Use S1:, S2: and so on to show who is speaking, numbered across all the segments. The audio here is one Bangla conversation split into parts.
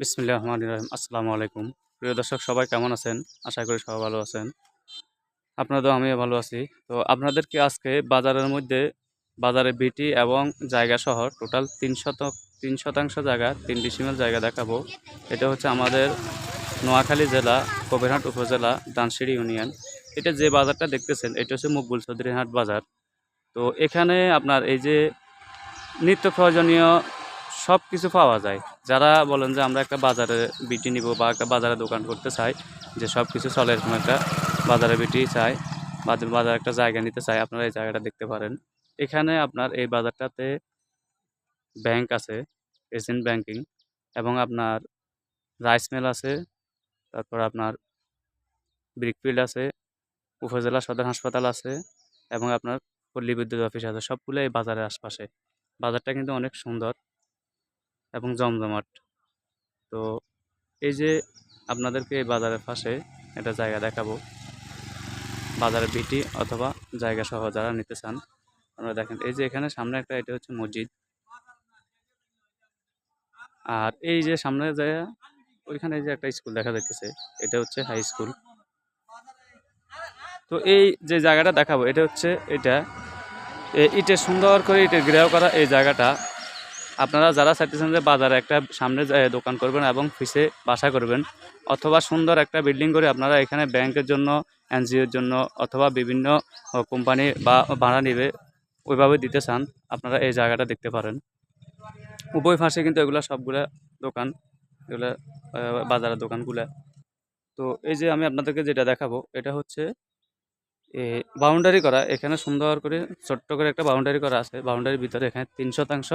S1: বিসমিল্লাহ রহমান রহিম। আসসালামু আলাইকুম। প্রিয় দর্শক, সবাই কেমন আছেন? আশা করি সবাই ভালো আছেন। আপনাদের আমিও ভালো আছি। তো আপনাদেরকে আজকে বাজারের মধ্যে বাজারে বিটি এবং জায়গা সহ টোটাল তিন শত তিন শতাংশ জায়গা, তিন ডিসিমেল জায়গা দেখাবো। এটা হচ্ছে আমাদের নোয়াখালী জেলা, কবিরহাট উপজেলা দানসিড়ি ইউনিয়ন। এটা যে বাজারটা দেখতেছেন, এটা হচ্ছে মকবুল চৌধুরীহাট বাজার। তো এখানে আপনার এই যে নিত্য প্রয়োজনীয় সব কিছু পাওয়া যায়। যারা বলেন যে আমরা একটা বাজারে বিটি নিব বা একটা বাজারে দোকান করতে চাই, যে সব কিছু চলে এরকম একটা বাজারে বিটি চাই বাজার একটা জায়গা নিতে চাই, আপনারা এই জায়গাটা দেখতে পারেন। এখানে আপনার এই বাজারটাতে ব্যাংক আছে, এজেন্ট ব্যাংকিং, এবং আপনার রাইস মিল আছে, তারপর আপনার ব্রিকফিল্ড আছে, উপজেলা সদর হাসপাতাল আছে, এবং আপনার পল্লী বিদ্যুৎ অফিস আছে, সবগুলো এই বাজারের আশপাশে। বাজারটা কিন্তু অনেক সুন্দর। এবং জমজমাট। তো এই যে আপনাদেরকে এই বাজারের পাশে একটা জায়গা দেখাবো। বাজারে বিটি অথবা জায়গা সহ যারা নিতে চান, আপনারা দেখেন, এই যে এখানে সামনে একটা এটা হচ্ছে মসজিদ। আর এই যে সামনে জায়গা ওইখানে যে একটা স্কুল দেখা যাইতেছে, এটা হচ্ছে হাই স্কুল। তো এই যে জায়গাটা দেখাবো, এটা হচ্ছে এটা ইটের সুন্দর করে ইটের গ্রেও করা এই জায়গাটা। আপনারা যারা চাইতেছেন যে বাজারে একটা সামনে দোকান করবেন এবং ফিসে বাসা করবেন, অথবা সুন্দর একটা বিল্ডিং করে আপনারা এখানে ব্যাংকের জন্য, এনজিওর জন্য, অথবা বিভিন্ন কোম্পানি বা ভাড়া নিবে, ওইভাবে দিতে চান, আপনারা এই জায়গাটা দেখতে পারেন। উভয় পাশে কিন্তু এগুলো সবগুলা দোকান, এগুলো বাজারের দোকানগুলা। তো এই যে আমি আপনাদেরকে যেটা দেখাবো, এটা হচ্ছে বাউন্ডারি করা। এখানে সুন্দর করে, ছোট্ট করে একটা বাউন্ডারি করা আছে। বাউন্ডারির ভিতরে এখানে তিন শতাংশ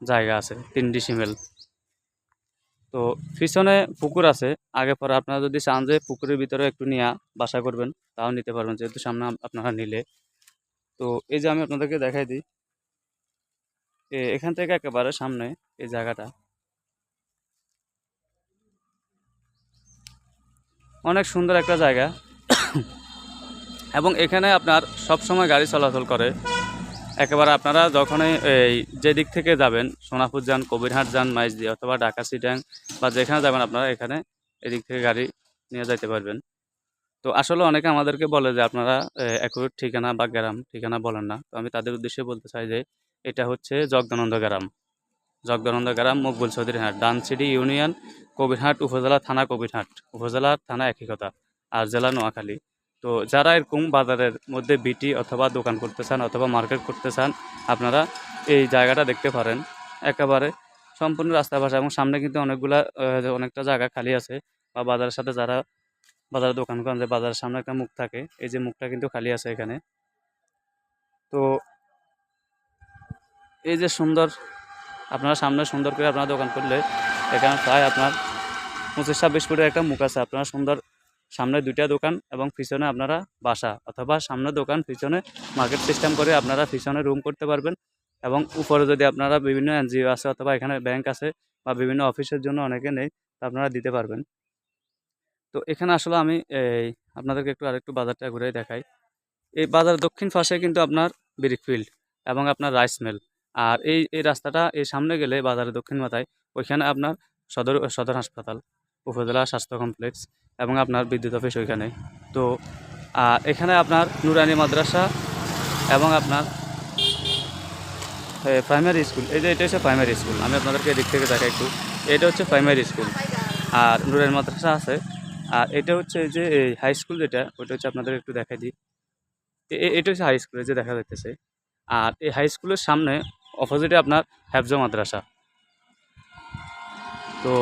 S1: জায়গা আছে, তিন ডিসিমেল তো পিছনে পুকুর আছে, আগে পরে আপনারা যদি চান যে পুকুরের ভিতরে একটু নিয়ে বাসা করবেন, তাও নিতে পারবেন, যেহেতু সামনে আপনারা নিলে। তো এই যে আমি আপনাদেরকে দেখাই দিই এখান থেকে একেবারে সামনে এই জায়গাটা। অনেক সুন্দর একটা জায়গা। এবং এখানে আপনার সব সময় গাড়ি চলাচল করে। একেবারে আপনারা যখনই এই যে দিক থেকে যাবেন, সোনাপুর যান, কবিরহাট যান, মাইজদি অথবা ঢাকা সিটাং বা যেখানে যাবেন আপনারা এখানে এদিক থেকে গাড়ি নিয়ে যাইতে পারবেন। তো আসলে অনেকে আমাদেরকে বলে যে আপনারা অ্যাকুরেট ঠিকানা বা গ্রাম ঠিকানা বলেন না। তো আমি তাদের উদ্দেশ্যে বলতে চাই যে এটা হচ্ছে জগদানন্দ গ্রাম। জগদানন্দ গ্রাম, মকবুল চৌধুরী হাট ডানসিডি ইউনিয়ন, কবিরহাট উপজেলা থানা কবিরহাট। উপজেলা থানা একই কথা, আর জেলা নোয়াখালী। তো যারা এরকম বাজারের মধ্যে বিটি অথবা দোকান করতে চান অথবা মার্কেট করতে চান, আপনারা এই জায়গাটা দেখতে পারেন। একেবারে সম্পূর্ণ রাস্তার পাশে এবং সামনে কিন্তু অনেকগুলা অনেকটা জায়গা খালি আছে। বা বাজারের সাথে যারা বাজারে দোকান করেন যে বাজারের সামনে একটা মুখ থাকে, এই যে মুখটা কিন্তু খালি আছে এখানে। তো এই যে সুন্দর, আপনারা সামনে সুন্দর করে আপনারা দোকান করলে এখানে প্রায় আপনার পঁচিশ ছাব্বিশ ফুটের একটা মুখ আছে। আপনারা সুন্দর সামনে দুইটা দোকান এবং পিছনে আপনারা বাসা অথবা সামনে দোকান, পিছনে মার্কেট সিস্টেম করে আপনারা পিছনে রুম করতে পারবেন এবং উপরে যদি আপনারা বিভিন্ন এনজিও আছে অথবা এখানে ব্যাংক আছে বা বিভিন্ন অফিসের জন্য অনেকে নেই আপনারা দিতে পারবেন। তো এখানে আসলে আমি এই আপনাদেরকে একটু আরেকটু বাজারটা ঘুরে দেখাই। এই বাজার দক্ষিণ পাশে কিন্তু আপনার ব্রিকফিল্ড এবং আপনার রাইস মিল আর এই এই রাস্তাটা এই সামনে গেলে বাজারের দক্ষিণ মাথায় ওইখানে আপনার সদর সদর হাসপাতাল। উপজেলা স্বাস্থ্য কমপ্লেক্স এবং আপনার বিদ্যুৎ অফিস ওইখানে তো এখানে আপনার নুরানি মাদ্রাসা এবং আপনার প্রাইমারি স্কুল এই যে এটা হচ্ছে প্রাইমারি স্কুল আমি আপনাদেরকে এদিক থেকে দেখাই একটু। এটা হচ্ছে প্রাইমারি স্কুল আর নুরানি মাদ্রাসা আছে। আর এটা হচ্ছে যে এই হাই স্কুল যেটা ওইটা হচ্ছে আপনাদের একটু দেখাই দিই। এটা হচ্ছে হাই স্কুল যে দেখা যাইতেছে। আর এই হাই স্কুলের সামনে অপোজিটে আপনার হ্যাফজ মাদ্রাসা। তো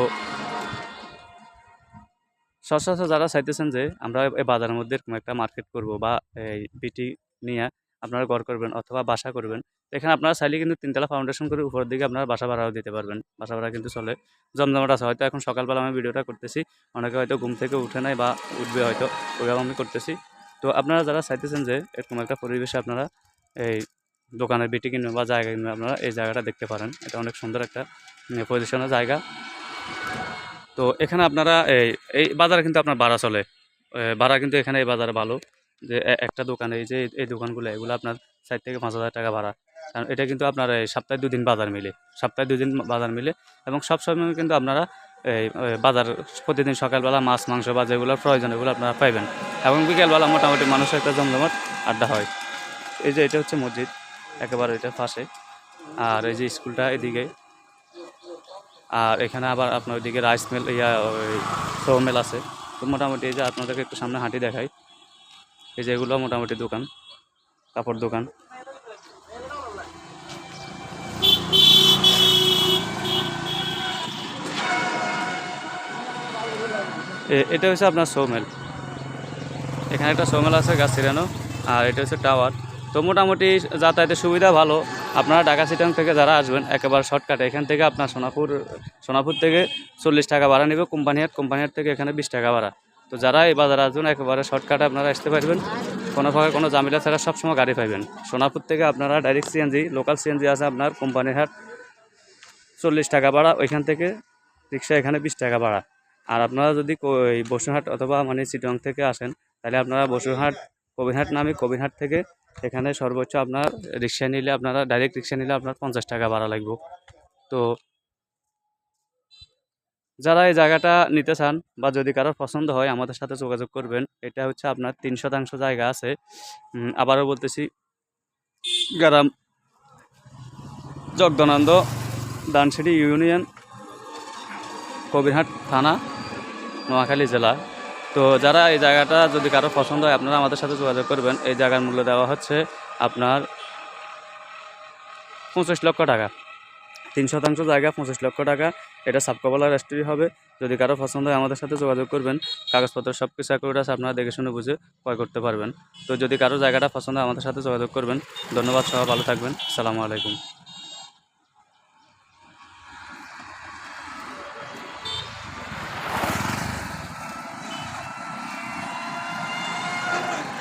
S1: সচরাচর যারা চাইতেছেন যে আমরা এই বাজারের মধ্যে এরকম একটা মার্কেট করব বা এই বিটি নিয়ে আপনারা ঘর করবেন অথবা বাসা করবেন এখানে আপনারা চাইলে কিন্তু তিনতলা ফাউন্ডেশন করে উপরের দিকে আপনারা বাসা ভাড়াও দিতে পারবেন। বাসা ভাড়া কিন্তু চলে। জমজমাট আছে। হয়তো এখন সকালবেলা আমি ভিডিওটা করতেছি, অনেকে হয়তো ঘুম থেকে উঠে নাই বা উঠবে হয়তো, ওইভাবে আমি করতেছি। তো আপনারা যারা চাইতেছেন যে এরকম একটা পরিবেশে আপনারা এই দোকানের বিটি কিনবেন বা জায়গা কিনবেন, আপনারা এই জায়গাটা দেখতে পারেন। এটা অনেক সুন্দর একটা পজিশনের জায়গা। তো এখানে আপনারা, এই এই বাজারে কিন্তু আপনার ভাড়া চলে। ভাড়া কিন্তু এখানে এই বাজারে ভালো। যে একটা দোকানে এই যে এই- দোকানগুলো, এগুলো আপনার চার থেকে পাঁচ হাজার টাকা ভাড়া। কারণ এটা কিন্তু আপনার, এই, সপ্তাহে দুদিন বাজার মিলে। সপ্তাহে দুদিন বাজার মিলে এবং সব সময় কিন্তু আপনারা, এই বাজার প্রতিদিন সকালবেলা মাছ, মাংস বা যেগুলো প্রয়োজন, এগুলো আপনারা পাইবেন। এবং বিকেলবেলা মোটামুটি মানুষের একটা জমজমাট আড্ডা হয়। এই যে এটা হচ্ছে মসজিদ, একেবারে এটার পাশে। আর এই যে স্কুলটা এদিকে। আর এখানে আবার আপনার ওইদিকে রাইস মিল ইয়া, ওই সৌ মিল আছে। তো মোটামুটি এই যে আপনাদেরকে একটু সামনে হাঁটি দেখাই। এই যে এগুলো মোটামুটি দোকান, কাপড় দোকান। এটা হচ্ছে আপনার সৌমেল এখানে একটা সৌমেল আছে গাছ ছিড়ানো, আর এটা হচ্ছে টাওয়ার তো মোটামুটি যাতায়াতের সুবিধা ভালো। আপনারা ঢাকা সিটং থেকে যারা আসবেন, একেবারে শর্টকাটে এখান থেকে আপনার সোনাপুর সোনাপুর থেকে চল্লিশ টাকা ভাড়া নেবে কোম্পানিহাট কোম্পানিহাট থেকে এখানে বিশ টাকা ভাড়া। তো যারা এই বাজারে আসবেন, একেবারে শর্টকাটে আপনারা আসতে পারবেন। কোনো প্রকার কোনো জামিলা ছাড়া সবসময় গাড়ি পাইবেন। সোনাপুর থেকে আপনারা ডাইরেক্ট সিএনজি লোকাল সিএনজি আছে আপনার কোম্পানিহাট চল্লিশ টাকা ভাড়া, ওইখান থেকে রিক্সা এখানে বিশ টাকা ভাড়া। আর আপনারা যদি বসুরহাট অথবা মানে চিটং থেকে আসেন, তাহলে আপনারা বসুরহাট, কবিরহাট নামে কবিরহাট থেকে এখানে সর্বোচ্চ আপনার রিক্সা নিলে আপনারা ডাইরেক্ট রিক্সা নিলে আপনার পঞ্চাশ টাকা ভাড়া লাগবে। তো যারা এই জায়গাটা নিতে চান বা যদি কারোর পছন্দ হয়, আমাদের সাথে যোগাযোগ করবেন। এটা হচ্ছে আপনার তিন শতাংশ জায়গা আছে। আবারও বলতেছি, গ্রাম জগদানন্দ দানসিটি ইউনিয়ন, কবিরহাট থানা, নোয়াখালী জেলা। তো যারা এই জায়গাটা যদি কারও পছন্দ হয়, আপনারা আমাদের সাথে যোগাযোগ করবেন। এই জায়গার মূল্য দেওয়া হচ্ছে আপনার পঁচিশ লক্ষ টাকা। তিন শতাংশ জায়গা, পঁচিশ লক্ষ টাকা। এটা সাবকবলা রেস্টুরি হবে। যদি কারও পছন্দ হয়, আমাদের সাথে যোগাযোগ করবেন। কাগজপত্র সব কিছু অ্যাকুরেট আছে, আপনারা দেখে শুনে বুঝে ক্রয় করতে পারবেন। তো যদি কারও জায়গাটা পছন্দ হয়, আমাদের সাথে যোগাযোগ করবেন। ধন্যবাদ, সবাই ভালো থাকবেন। আসসালামু আলাইকুম।